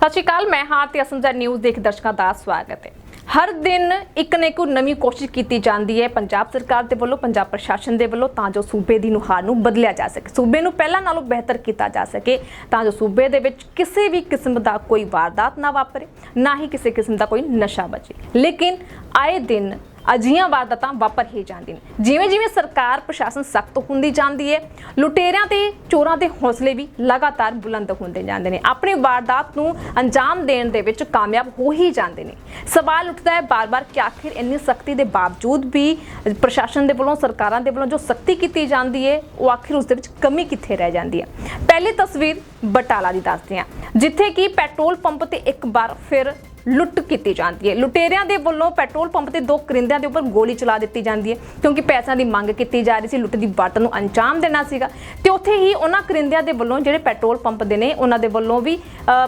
ਸਤਿ ਸ਼੍ਰੀ ਅਕਾਲ, ਮੈਂ ਹਾਂ ਤੇ ਅਸਮਝਾ ਨਿਊਜ਼ ਦੇਖ ਦਰਸ਼ਕਾਂ ਦਾ ਸਵਾਗਤ ਹੈ। ਹਰ ਦਿਨ ਇੱਕ ਨਾ ਇੱਕ ਨਵੀਂ ਕੋਸ਼ਿਸ਼ ਕੀਤੀ ਜਾਂਦੀ ਹੈ ਪੰਜਾਬ ਸਰਕਾਰ ਦੇ ਵੱਲੋਂ, ਪੰਜਾਬ ਪ੍ਰਸ਼ਾਸਨ ਦੇ ਵੱਲੋਂ, ਤਾਂ ਜੋ ਸੂਬੇ ਦੀ ਨੁਹਾਰ ਨੂੰ ਬਦਲਿਆ ਜਾ ਸਕੇ। ਸੂਬੇ ਨੂੰ ਪਹਿਲਾਂ ਨਾਲੋਂ ਬਿਹਤਰ ਕੀਤਾ ਜਾ ਸਕੇ, ਤਾਂ ਜੋ ਸੂਬੇ ਦੇ ਵਿੱਚ ਕਿਸੇ ਵੀ ਕਿਸਮ ਦਾ ਕੋਈ ਵਾਰਦਾਤ ਨਾ ਵਾਪਰੇ, ਨਾ ਹੀ ਕਿਸੇ ਕਿਸਮ ਦਾ ਕੋਈ ਨਸ਼ਾ ਬਚੇ। ਲੇਕਿਨ ਆਏ ਦਿਨ ਅਜਿਹੀਆਂ ਵਾਰਦਾਤਾਂ ਵਾਪਰ ਹੀ ਜਾਂਦੀਆਂ ਨੇ। ਜਿਵੇਂ ਜਿਵੇਂ ਸਰਕਾਰ ਪ੍ਰਸ਼ਾਸਨ ਸਖਤ ਹੁੰਦੀ ਜਾਂਦੀ ਹੈ, ਲੁਟੇਰਿਆਂ ਤੇ ਚੋਰਾਂ ਦੇ ਹੌਸਲੇ ਵੀ ਲਗਾਤਾਰ ਬੁਲੰਦ ਹੁੰਦੇ ਜਾਂਦੇ ਨੇ। ਆਪਣੀ ਵਾਰਦਾਤ ਨੂੰ ਅੰਜਾਮ ਦੇਣ ਦੇ ਵਿੱਚ ਕਾਮਯਾਬ ਹੋ ਹੀ ਜਾਂਦੇ ਨੇ। ਸਵਾਲ ਉੱਠਦਾ ਹੈ ਬਾਰ-ਬਾਰ ਕਿ ਆਖਿਰ ਇੰਨੀ ਸਖਤੀ ਦੇ ਬਾਵਜੂਦ ਵੀ ਪ੍ਰਸ਼ਾਸਨ ਦੇ ਵੱਲੋਂ, ਸਰਕਾਰਾਂ ਦੇ ਵੱਲੋਂ ਜੋ ਸਖਤੀ ਕੀਤੀ ਜਾਂਦੀ ਹੈ, ਉਹ ਆਖਿਰ ਉਸ ਦੇ ਵਿੱਚ ਕਮੀ ਕਿੱਥੇ ਰਹਿ ਜਾਂਦੀ ਹੈ? ਪਹਿਲੀ ਤਸਵੀਰ ਬਟਾਲਾ ਦੀ ਦੱਸਦੇ ਹਾਂ। ਜਿੱਥੇ ਕਿ ਪੈਟਰੋਲ ਪੰਪ ਤੇ ਇੱਕ ਵਾਰ ਫਿਰ ਲੁੱਟ ਕੀਤੀ ਜਾਂਦੀ ਹੈ। ਲੁਟੇਰਿਆਂ ਦੇ ਵੱਲੋਂ ਪੈਟਰੋਲ ਪੰਪ ਤੇ ਦੋ ਕਰਿੰਦਿਆਂ ਦੇ ਉੱਪਰ ਗੋਲੀ ਚਲਾ ਦਿੱਤੀ ਜਾਂਦੀ ਹੈ ਕਿਉਂਕਿ ਪੈਸਿਆਂ ਦੀ ਮੰਗ ਕੀਤੀ ਜਾ ਰਹੀ ਸੀ, ਲੁੱਟ ਦੀ ਵਾਰਤ ਨੂੰ ਅੰਜਾਮ ਦੇਣਾ ਸੀਗਾ। ਤੇ ਉੱਥੇ ਹੀ ਉਹਨਾਂ ਕਰਿੰਦਿਆਂ ਦੇ ਵੱਲੋਂ ਜਿਹੜੇ ਪੈਟਰੋਲ ਪੰਪ ਦੇ ਨੇ, ਉਹਨਾਂ ਦੇ ਵੱਲੋਂ ਵੀ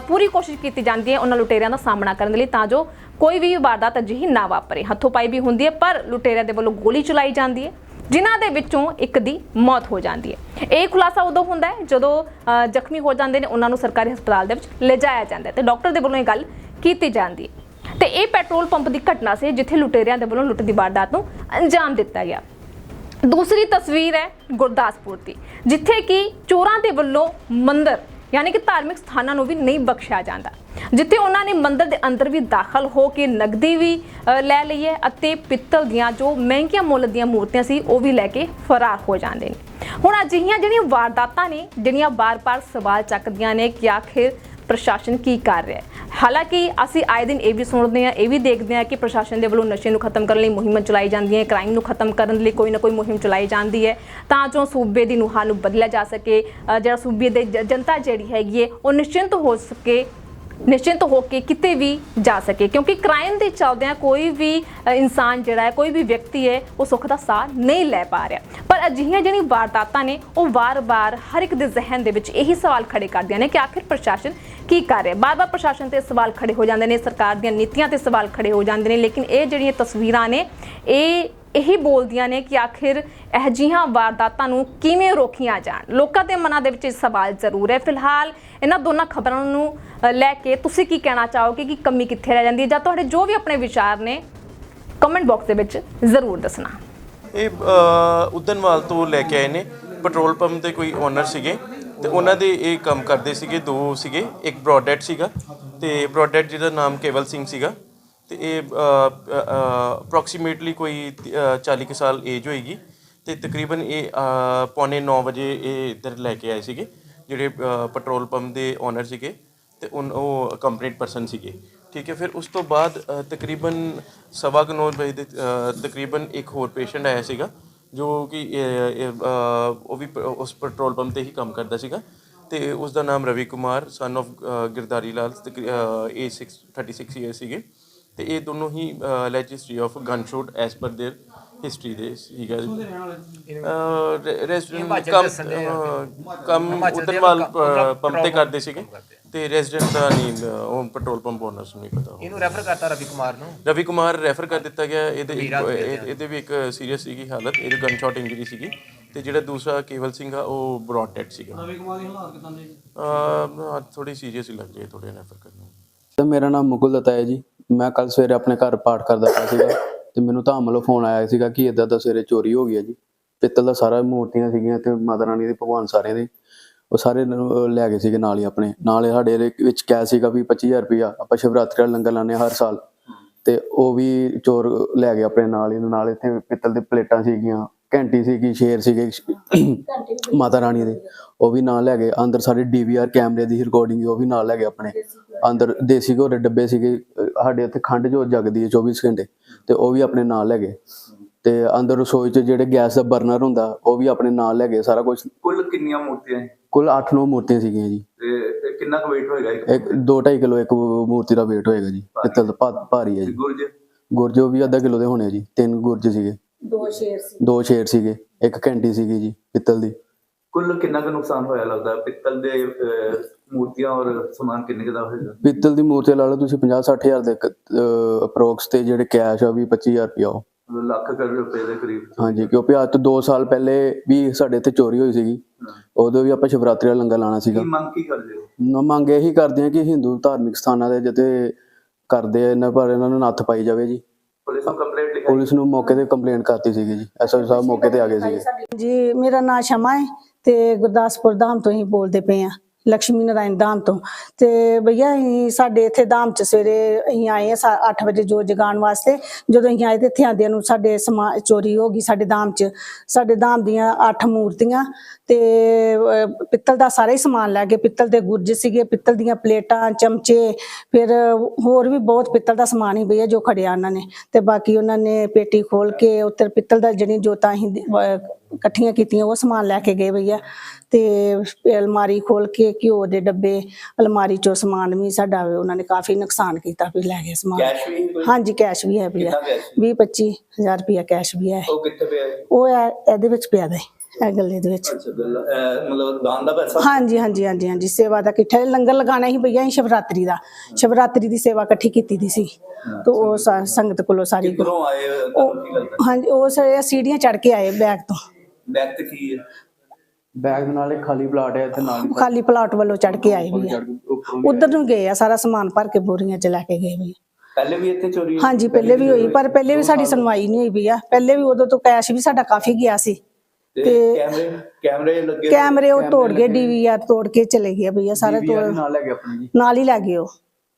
ਪੂਰੀ ਕੋਸ਼ਿਸ਼ ਕੀਤੀ ਜਾਂਦੀ ਹੈ ਉਹਨਾਂ ਲੁਟੇਰਿਆਂ ਦਾ ਸਾਹਮਣਾ ਕਰਨ ਦੇ ਲਈ ਤਾਂ ਜੋ ਕੋਈ ਵੀ ਵਾਰਦਾਤ ਅਜਿਹੀ ਨਾ ਵਾਪਰੇ। ਹੱਥੋਂ ਪਾਈ ਵੀ ਹੁੰਦੀ ਹੈ, ਪਰ ਲੁਟੇਰਿਆਂ ਦੇ ਵੱਲੋਂ ਗੋਲੀ ਚਲਾਈ ਜਾਂਦੀ ਹੈ, ਜਿਨ੍ਹਾਂ ਦੇ ਵਿੱਚੋਂ ਇੱਕ ਦੀ ਮੌਤ ਹੋ ਜਾਂਦੀ ਹੈ। ਇਹ ਖੁਲਾਸਾ ਉਦੋਂ ਹੁੰਦਾ ਹੈ ਜਦੋਂ ਜ਼ਖਮੀ ਹੋ ਜਾਂਦੇ ਨੇ, ਉਹਨਾਂ ਨੂੰ ਸਰਕਾਰੀ ਹਸਪਤਾਲ ਦੇ ਵਿੱਚ ਲਿਜਾਇਆ ਜਾਂਦਾ ਹੈ। ਤੇ ਡਾਕਟਰ ਦੇ ਵੱਲੋਂ ਇਹ ਗੱਲ ਕੀਤੀ ਜਾਂਦੀ ਹੈ। ਤੇ ਇਹ ਪੈਟਰੋਲ ਪੰਪ ਦੀ ਘਟਨਾ ਸੀ, ਜਿੱਥੇ ਲੁਟੇਰਿਆਂ ਦੇ ਵੱਲੋਂ ਲੁੱਟ ਦੀ ਵਾਰਦਾਤ ਨੂੰ ਅੰਜਾਮ ਦਿੱਤਾ ਗਿਆ। ਦੂਸਰੀ ਤਸਵੀਰ ਹੈ ਗੁਰਦਾਸਪੁਰ ਦੀ, ਜਿੱਥੇ ਕਿ ਚੋਰਾਂ ਦੇ ਵੱਲੋਂ ਮੰਦਰ, ਯਾਨੀ ਕਿ ਧਾਰਮਿਕ ਸਥਾਨਾਂ ਨੂੰ ਵੀ ਨਹੀਂ ਬਖਸ਼ਿਆ ਜਾਂਦਾ। ਜਿੱਥੇ ਉਹਨਾਂ ਨੇ ਮੰਦਰ ਦੇ ਅੰਦਰ ਵੀ ਦਾਖਲ ਹੋ ਕੇ ਨਗਦੀ ਵੀ ਲੈ ਲਈ ਹੈ ਅਤੇ ਪਿੱਤਲ ਦੀਆਂ ਜੋ ਮਹਿੰਗੀਆਂ ਮੁੱਲ ਦੀਆਂ ਮੂਰਤੀਆਂ ਸੀ, ਉਹ ਵੀ ਲੈ ਕੇ ਫਰਾਰ ਹੋ ਜਾਂਦੇ ਨੇ। ਹੁਣ ਅਜਿਹੀਆਂ ਜਿਹੜੀਆਂ ਵਾਰਦਾਤਾਂ ਨੇ, ਜਿਹੜੀਆਂ ਬਾਰ-ਬਾਰ ਸਵਾਲ ਚੱਕਦੀਆਂ ਨੇ ਕਿ ਆਖਿਰ ਪ੍ਰਸ਼ਾਸਨ ਕੀ ਕਰ ਰਿਹਾ ਹੈ? ਹਾਲਾਂਕਿ ਅਸੀਂ ਆਏ ਦਿਨ ਇਹ ਵੀ ਸੁਣਦੇ ਹਾਂ, ਇਹ ਵੀ ਦੇਖਦੇ ਹਾਂ ਕਿ ਪ੍ਰਸ਼ਾਸਨ ਦੇ ਵੱਲੋਂ ਨਸ਼ੇ ਨੂੰ ਖਤਮ ਕਰਨ ਲਈ ਮੁਹਿੰਮਾਂ ਚਲਾਈ ਜਾਂਦੀਆਂ ਹੈ, ਕ੍ਰਾਈਮ ਨੂੰ ਖਤਮ ਕਰਨ ਲਈ ਕੋਈ ਨਾ ਕੋਈ ਮੁਹਿੰਮ ਚਲਾਈ ਜਾਂਦੀ ਹੈ। ਤਾਂ ਜੋ ਸੂਬੇ ਦੀ ਨੂਹਾਂ ਨੂੰ ਬਦਲਿਆ ਜਾ ਸਕੇ ਜਿਹੜਾ ਸੂਬੇ ਦੇ ਜ- ਜਨਤਾ ਜਿਹੜੀ ਹੈਗੀ ਹੈ, ਉਹ ਨਿਸ਼ਚਿੰਤ ਹੋ ਸਕੇ ਨਿਸ਼ਚਿੰਤ ਹੋ ਕੇ ਕਿਤੇ ਵੀ ਜਾ ਸਕੇ, ਕਿਉਂਕਿ ਕ੍ਰਾਈਮ ਦੇ ਚਲਦਿਆਂ ਕੋਈ ਵੀ ਇਨਸਾਨ ਜਿਹੜਾ ਹੈ, ਕੋਈ ਵੀ ਵਿਅਕਤੀ ਹੈ, ਉਹ ਸੁੱਖ ਦਾ ਸਾਹ ਨਹੀਂ ਲੈ ਪਾ ਰਿਹਾ। ਪਰ ਅਜਿਹੀਆਂ ਜਿਹੜੀਆਂ ਵਾਰਦਾਤਾਂ ਨੇ, ਉਹ ਵਾਰ-ਵਾਰ ਹਰ ਇੱਕ ਦੇ ਜ਼ਿਹਨ ਦੇ ਵਿੱਚ ਇਹੀ ਸਵਾਲ ਖੜੇ ਕਰਦੀਆਂ ਨੇ ਕਿ ਆਖਿਰ ਪ੍ਰਸ਼ਾਸਨ ਕੀ ਕਰ ਰਿਹਾ? ਬਾਰ-ਬਾਰ ਪ੍ਰਸ਼ਾਸਨ ਤੇ ਸਵਾਲ ਖੜੇ ਹੋ ਜਾਂਦੇ ਨੇ, ਸਰਕਾਰ ਦੀਆਂ ਨੀਤੀਆਂ ਤੇ ਸਵਾਲ ਖੜੇ ਹੋ ਜਾਂਦੇ ਨੇ, ਲੇਕਿਨ ਇਹ ਜਿਹੜੀਆਂ ਤਸਵੀਰਾਂ ਨੇ, ਇਹ ਇਹੀ ਬੋਲਦੀਆਂ ਨੇ ਕਿ ਆਖਿਰ ਇਹ ਜਿਹੀਆਂ ਵਾਰਦਾਤਾਂ ਨੂੰ ਕਿਵੇਂ ਰੋਕੀਆਂ ਜਾਣ? ਲੋਕਾਂ ਦੇ ਮਨਾਂ ਦੇ ਵਿੱਚ ਇਹ ਸਵਾਲ ਜ਼ਰੂਰ ਹੈ। ਫਿਲਹਾਲ ਇਹਨਾਂ ਦੋਨਾਂ ਖਬਰਾਂ ਨੂੰ ਲੈ ਕੇ ਤੁਸੀਂ ਕੀ ਕਹਿਣਾ ਚਾਹੋਗੇ ਕਿ ਕਮੀ ਕਿੱਥੇ ਰਹਿ ਜਾਂਦੀ ਹੈ? ਜਾਂ ਤੁਹਾਡੇ ਜੋ ਵੀ ਆਪਣੇ ਵਿਚਾਰ ਨੇ ਕਮੈਂਟ ਬਾਕਸ ਦੇ ਵਿੱਚ ਜ਼ਰੂਰ ਦੱਸਣਾ। ਇਹ ਅ, ਉਦਨਵਾਲ ਤੋਂ ਲੈ ਕੇ ਆਏ ਨੇ। ਪੈਟਰੋਲ ਪੰਪ ਦੇ ਕੋਈ ਓਨਰ ਸੀਗੇ ਤੇ ਉਹਨਾਂ ਦੇ ਇਹ ਕੰਮ ਕਰਦੇ ਸੀਗੇ। ਦੋ ਸੀਗੇ ਇੱਕ ਬ੍ਰੌਡਹੈਡ ਸੀਗਾ ਤੇ ਬ੍ਰੌਡਹੈਡ ਜਿਹਦਾ ਨਾਮ ਕੇਵਲ ਸਿੰਘ ਸੀਗਾ। ਤੇ ਇਹ ਅਪਰੋਕਸੀਮੇਟਲੀ ਕੋਈ ਅ, 40 ਕੁ ਸਾਲ ਏਜ ਹੋਏਗੀ। ਤੇ ਤਕਰੀਬਨ ਇਹ ਪੌਣੇ 9 ਵਜੇ ਇਹ ਇੱਧਰ ਲੈ ਕੇ ਆਏ ਸੀਗੇ ਜਿਹੜੇ ਪੈਟਰੋਲ ਪੰਪ ਦੇ ਓਨਰ ਸੀਗੇ ਤੇ ਉਨ ਉਹ ਕੰਪਲੀਟ ਪਰਸਨ ਸੀਗੇ। ਠੀਕ ਹੈ ਫਿਰ ਉਸ ਤੋਂ ਬਾਅਦ ਤਕਰੀਬਨ ਸਵਾ ਕੁ ਨੌ ਵਜੇ ਦੇ ਤਕਰੀਬਨ ਇੱਕ ਹੋਰ ਪੇਸ਼ੈਂਟ ਆਇਆ ਸੀਗਾ ਜੋ ਕਿ ਉਹ ਵੀ ਪ- ਉਸ ਪੈਟਰੋਲ ਪੰਪ ਤੇ ਹੀ ਕੰਮ ਕਰਦਾ ਸੀਗਾ। ਤੇ ਉਸ ਦਾ ਨਾਮ Ravi Kumar son of Girdhari Lal A 6 36 year ਸੀਗੇ। ਤੇ ਇਹ ਦੋਨੋਂ ਹੀ ਲੈਜ history of gun shoot as per their history ਦੇ ਸੀਗਾ ਰੈਜ਼ੀਡੈਂਟ ਕਮ ਅ, ਕੰਮ ਉਦਰਵਾਲ ਪੰਪ ਤੇ ਕਰਦੇ ਸੀਗੇ ਤੇ ਰੈਜ਼ੀਡੈਂਟ ਦਾ ਨਹੀਂ ਅ, ਉਹ ਪੈਟਰੋਲ ਪੰਪ ਓਨਰਸ ਨੂੰ ਨਹੀਂ ਪਤਾ ਇਹਨੂੰ ਰੈਫਰ ਕਰਤਾ ਰਵੀ ਕੁਮਾਰ ਨੂੰ ਰਵੀ ਕੁਮਾਰ ਰੈਫਰ ਕਰ ਦਿੱਤਾ ਗਿਆ ਇਹਦੇ ਇਹ- ਇਹਦੇ ਵੀ ਇੱਕ ਸੀਰੀਅਸ ਸੀਗੀ ਹਾਲਤ ਇਹਦੇ ਗਨ ਸ਼ਾਟ ਇੰਜਰੀ ਸੀਗੀ ਤੇ ਜਿਹੜਾ ਦੂਸਰਾ ਕੇਵਲ ਸਿੰਘ ਆ ਉਹ ਬ੍ਰੌਡ ਡੈਡ ਸੀਗਾ ਰਵੀ ਕੁਮਾਰ ਦੀ ਹਾਲਤ ਕਿਦਾਂ ਦੀ ਥੋੜੀ ਸੀਰੀਅਸ ਹੀ ਲੱਗ ਰਹੀ ਹੈ ਥੋੜੇ ਰੈਫਰ ਕਰਨਾ ਤੇ ਮੇਰਾ ਨਾਮ ਮੁਕੁਲ ਦੱਤਾ ਹੈ ਜੀ ਮੈਂ ਕੱਲ ਸਵੇਰੇ ਆਪਣੇ ਘਰ ਪਾਠ ਕਰਦਾ ਪਿਆ ਸੀਗਾ ਤੇ ਮੈਨੂੰ ਧਾਮ ਵੱਲੋਂ ਫੋਨ ਆਇਆ ਸੀਗਾ ਕਿ ਇਦਾਂ ਦਾ ਸਵੇਰੇ ਚੋਰੀ ਹੋ ਗਈ ਹੈ ਜੀ। ਪਿੱਤਲ ਦਾ ਸਾਰਾ ਮੂਰਤੀਆਂ ਸੀਗੀਆਂ ਤੇ ਮਾਤਾ ਰਾਣੀ ਦੇ ਭਗਵਾਨ ਸਾਰੇ ਦੇ। ਉਹ ਸਾਰੇ ਲੈ ਗਏ ਸੀਗੇ ਨਾਲ ਹੀ ਆਪਣੇ। ਨਾਲ ਹੀ ਸਾਡੇ ਵਿੱਚ ਕੈਸ਼ ਸੀਗਾ ਵੀ 25000 ਰੁਪਇਆ ਆਪਾਂ ਸ਼ਿਵਰਾਤਰੀ ਦਾ ਲੰਗਰ ਲਾਉਂਦੇ ਹਾਂ ਹਰ ਸਾਲ। ਤੇ ਉਹ ਵੀ ਚੋਰ ਲੈ ਗਏ ਆਪਣੇ ਨਾਲ ਹੀ। ਨਾਲ ਇੱਥੇ ਪਿੱਤਲ ਦੇ ਪਲੇਟਾਂ ਸੀਗੀਆਂ। ਘੰਟੀ ਸੀਗੀ ਸ਼ੇਰ ਸੀਗੇ ਮਾਤਾ ਰਾਣੀ ਦੇ। ਉਹ ਵੀ ਨਾਲ ਲੈ ਗਏ। ਅੰਦਰ ਸਾਡੇ ਡੀਵੀਆਰ ਕੈਮਰੇ ਦੀ ਰਿਕਾਰਡਿੰਗ ਉਹ ਵੀ ਨਾਲ ਲੈ ਗਏ ਆਪਣੇ। ਅੰਦਰ ਦੇਸੀ ਘੋੜੇ ਡੱਬੇ ਸੀਗੇ। ਸਾਡੇ ਇੱਥੇ ਖੰਡ ਜੋ ਜਗਦੀ ਹੈ 24 ਘੰਟੇ ਤੇ ਉਹ ਵੀ ਆਪਣੇ ਨਾਲ ਲੈ ਗਏ। ਤੇ ਅੰਦਰ ਰਸੋਈ 'ਚ ਜਿਹੜੇ ਗੈਸ ਦਾ ਬਰਨਰ ਹੁੰਦਾ ਉਹ ਵੀ ਆਪਣੇ ਨਾਲ ਲੈ ਗਏ ਸਾਰਾ ਕੁਝ ਕੁੱਲ ਕਿੰਨੀਆਂ ਮੂਰਤੀਆਂ ਹੈ ਕੁੱਲ 8-9 ਮੂਰਤੀਆਂ ਸੀਗੀਆਂ ਜੀ। ਤੇ ਕਿੰਨਾ ਕੁ weight ਹੋਏਗਾ ਇੱਕ? ਇੱਕ 2.5 ਕਿਲੋ ਇੱਕ ਮੂਰਤੀ ਦਾ weight ਹੋਏਗਾ ਜੀ। ਪਿੱਤਲ ਦਾ ਭਾਰੀ ਹੈ ਜੀ। ਗੁਰਜ? ਗੁਰਜ ਉਹ ਵੀ ਅੱਧਾ ਕਿਲੋ ਦੇ ਹੋਣੇ ਜੀ। ਤਿੰਨ ਗੁਰਜ ਸੀਗੇ। ਦੋ ਸ਼ੇਰ ਸੀ। ਦੋ ਸ਼ੇਰ ਸੀਗੇ ਇੱਕ ਘੰਟੀ ਸੀਗੀ ਜੀ ਪਿੱਤਲ ਦੀ। ਕੁੱਲ ਕਿੰਨਾ ਕੁ ਨੁਕਸਾਨ ਹੋਇਆ ਲੱਗਦਾ? ਪਿੱਤਲ ਦੇ ਅਹ, ਮੂਰਤੀਆਂ ਔਰ ਸਮਾਨ ਕਿੰਨੇ ਕੁ ਦਾ ਹੋਏਗਾ? ਪਿੱਤਲ ਦੀ ਮੂਰਤੀ ਲਾ ਲਓ ਤੁਸੀਂ 50 60000 ਦੇ ਅਪਰੋਕਸ ਤੇ ਜਿਹੜੇ ਕੈਸ਼ ਆ ਵੀ 25000 ਰੁਪਇਆ ਉਹ। ਲੱਖ ਕਰੋੜ ਰੁਪਏ ਦੇ ਕਰੀਬ। ਹਾਂਜੀ ਕਿਉਂਕਿ ਅੱਜ ਤੋਂ 2 ਸਾਲ ਪਹਿਲੇ ਵੀ ਸਾਡੇ ਇੱਥੇ ਚੋਰੀ ਹੋਈ ਸੀਗੀ। ਉਦੋਂ ਵੀ ਆਪਾਂ ਸ਼ਿਵਰਾਤਰੀ ਦਾ ਲੰਗਰ ਲਾਣਾ ਸੀਗਾ। ਕੀ ਮੰਗ ਕੀ ਕਰਦੇ ਹੋ? ਨ- ਮੰਗ ਇਹੀ ਕਰਦੇ ਹਾਂ ਕਿ ਹਿੰਦੂ ਧਾਰਮਿਕ ਸਥਾਨਾਂ ਦੇ ਜਿੱਤੇ ਕਰਦੇ ਆ ਇਹਨਾਂ ਪਰ ਇਹਨਾਂ ਨੂੰ ਨੱਥ ਪਾਈ ਜਾਵੇ ਜੀ। ਪੁਲਿਸ ਨੂੰ ਕੰਪਲੇਂਟ ਲਿਖਾਈ? ਪੁਲਿਸ ਨੂੰ ਮੌਕੇ ਤੇ ਕੰਪਲੇਂਟ ਕਰਤੀ ਸੀਗੀ ਜੀ ਐਸਐਸ ਸਾਹਿਬ ਮੌਕੇ ਤੇ ਆ ਗਏ ਸੀਗੇ। ਜੀ ਮੇਰਾ ਨਾਮ ਸ਼ਮਾ ਹੈ ਤੇ ਗੁਰਦਾਸਪੁਰ ਧਾਮ ਤੋਂ ਹੀ ਬੋਲਦੇ ਪਏ ਆ ਲక్ష్ਮੀ ਨਾਰਾਇਣ ਧਾਮ ਤੋਂ। ਤੇ ਭਈਆ, ਅਸੀਂ ਸਾਡੇ ਇੱਥੇ ਧਾਮ ਚ ਸਵੇਰੇ ਅਸੀਂ ਆਏ ਆ 8 ਵਜੇ ਜੋਤ ਜਗਾਉਣ ਵਾਸਤੇ। ਜਦੋਂ ਅਸੀਂ ਆਏ ਤੇ ਇੱਥੇ ਆਂਦਿਆਂ ਨੂੰ ਸਾਡੇ ਸਮਾ ਚੋਰੀ ਹੋ ਗਈ ਸਾਡੇ ਧਾਮ ਚ। ਸਾਡੇ ਧਾਮ ਦੀਆਂ 8 ਮੂਰਤੀਆਂ ਤੇ ਪਿੱਤਲ ਦਾ ਸਾਰਾ ਹੀ ਸਮਾਨ ਲੈ ਗਏ ਪਿੱਤਲ ਦੇ ਗੁਰਜ ਸੀਗੇ, ਪਿੱਤਲ ਦੀਆਂ ਪਲੇਟਾਂ, ਚਮਚੇ, ਫਿਰ ਹੋਰ ਵੀ ਬਹੁਤ ਪਿੱਤਲ ਦਾ ਸਮਾਨ ਹੀ ਭਈਆ ਜੋ ਖੜਿਆ ਉਹਨਾਂ ਨੇ। ਤੇ ਬਾਕੀ ਉਹਨਾਂ ਨੇ ਪੇਟੀ ਖੋਲ ਕੇ ਉੱਤਰ ਪਿੱਤਲ ਦਾ ਜਿਹੜੀ ਜੋਤਾਂ ਹੀ ਇਕੱਠੀਆਂ ਕੀਤੀਆਂ ਉਹ ਸਮਾਨ ਲੈ ਕੇ ਗਏ ਭਈਆ ਤੇ ਅਲਮਾਰੀ ਖੋਲ ਕੇ ਘਿਓ ਦੇ ਡੱਬੇ ਅਲਮਾਰੀ ਚੋਂ ਸਮਾਨ ਵੀ ਸਾਡਾ ਉਹਨਾਂ ਨੇ ਕਾਫੀ ਨੁਕਸਾਨ ਕੀਤਾ ਵੀ ਲੈ ਗਏ ਸਮਾਨ। ਕੈਸ਼ ਵੀ ਕੋਈ? ਹਾਂਜੀ ਕੈਸ਼ ਵੀ ਹੈ ਭਈਆ ਕਿੰਨਾ ਕੈਸ਼ 20 25000 ਰੁਪਇਆ ਕੈਸ਼ ਵੀ ਹੈ। ਉਹ ਕਿੱਥੇ ਪਿਆ ਉਹ ਇਹਦੇ ਵਿੱਚ ਪਿਆ ਦੇ ਇਹ ਗੱਲੇ ਦੇ ਵਿੱਚ। ਮਤਲਬ ਦਾਨ ਦਾ ਪੈਸਾ? ਹਾਂਜੀ ਹਾਂਜੀ ਹਾਂਜੀ ਹਾਂਜੀ ਸੇਵਾ ਦਾ ਇਕੱਠਾ ਲੰਗਰ ਲਗਾਣਾ ਹੀ ਭਈਆ ਸ਼ਿਵਰਾਤਰੀ ਦਾ। ਸ਼ਿਵਰਾਤਰੀ ਦੀ ਸੇਵਾ ਇਕੱਠੀ ਕੀਤੀ ਦੀ ਸੀ। ਤੇ ਉਹ ਸੰਗਤ ਕੋਲੋਂ ਸਾਰੀ ਕਿੱਧਰੋਂ ਆਏ ਹਾਂਜੀ ਉਹ ਸਾਰੇ ਸੀੜੀਆਂ ਚੜ ਕੇ ਆਏ ਬੈਗ ਤੋਂ। ਤੇ ਕੀ ਹੈ? ਬੈਗ ਦੇ ਨਾਲ ਇੱਕ ਖਾਲੀ ਪਲਾਟ ਹੈ ਤੇ ਨਾਲ ਹੀ ਖਾਲੀ ਪਲਾਟ ਵੱਲੋਂ ਚੜ ਕੇ ਆਏ ਵੀ ਆ ਉਧਰ ਨੂੰ ਗਏ ਆ ਸਾਰਾ ਸਮਾਨ ਭਰ ਕੇ ਬੋਰੀਆਂ ਚ ਲੈ ਕੇ ਗਏ ਵੀ ਪਹਿਲੇ ਵੀ ਇੱਥੇ ਚੋਰੀ ਹਾਂਜੀ ਪਹਿਲੇ ਵੀ ਹੋਈ ਪਰ ਪਹਿਲੇ ਵੀ ਸਾਡੀ ਸੁਣਵਾਈ ਨਹੀਂ ਹੋਈ ਵੀ ਆ। ਪਹਿਲੇ ਵੀ ਉਦੋਂ ਤੋਂ ਕੈਸ਼ ਵੀ ਸਾਡਾ ਕਾਫੀ ਗਿਆ ਸੀ। ਤੇ ਕੈਮਰੇ ਕੈਮਰੇ ਲੱਗੇ ਕੈਮਰੇ ਉਹ ਤੋੜ ਗਏ ਡੀਵੀਆਰ ਤੋੜ ਕੇ ਚਲੇ ਗਏ ਭਈਆ ਸਾਰੇ ਤੋੜ ਨਾਲ ਲੈ ਗਏ ਆਪਣੇ ਜੀ। ਨਾਲ ਹੀ ਲੈ ਗਏ ਉਹ।